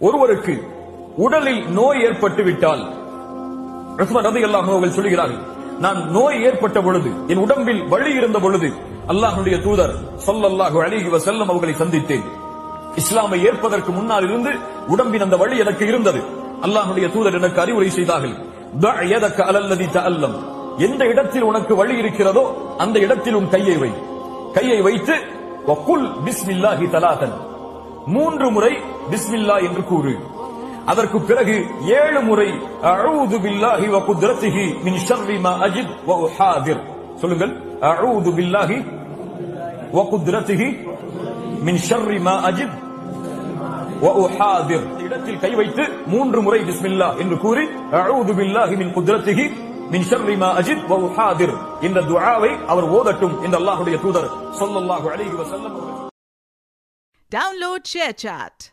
ஒருவருக்கு உடலில் நோய் ஏற்பட்டு விட்டால் ரஹ்மான் ரதி அல்லாஹ் அவர்கள் சொல்லுகிறார்கள் நான் நோய் ஏற்பட்ட பொழுது என் உடம்பில் வலி இருந்த பொழுது அல்லாஹனுடைய தூதர் சொல்லல்லாஹு அழகி செல்லம் அவர்களை சந்தித்தேன். இஸ்லாமை ஏற்பதற்கு முன்னால் இருந்து உடம்பின் அந்த வழி எனக்கு இருந்தது. அல்லாஹனுடைய தூதர் எனக்கு அறிவுரை செய்தார்கள் "தஅ அலல்லதி எந்த இடத்தில் உனக்கு வழி இருக்கிறதோ அந்த இடத்தில் உன் கையை வை. கையை வைத்து வகுல் பிஸ்மில்லாஹி தலாதன் மூன்று முறை பிஸ்மில்லா என்று கூறு. அதற்கு பிறகு ஏழு முறை அழுது பில்லாஹி வ குத்ரத்திஹி மின் ஷர்ரி மா அஜித் வ உஹாதிர். சொல்லுங்கள். அழுது பில்லாஹி வ குத்ரத்திஹி மின் ஷர்ரி மா அஜித் வ உஹாதிர். இடத்தில் கை வைத்து மூன்று முறை பிஸ்மில்லா என்று கூறி அழுது பில்லாஹி மின் குத்ரத்திஹி மின் ஷர்ரி மா அஜித் வ உஹாதிர். இந்த துஆவை அவர் ஓதட்டும். என்று அல்லாஹ்வுடைய தூதர் ஸல்லல்லாஹு அலைஹி வஸல்லம் Download ShareChat.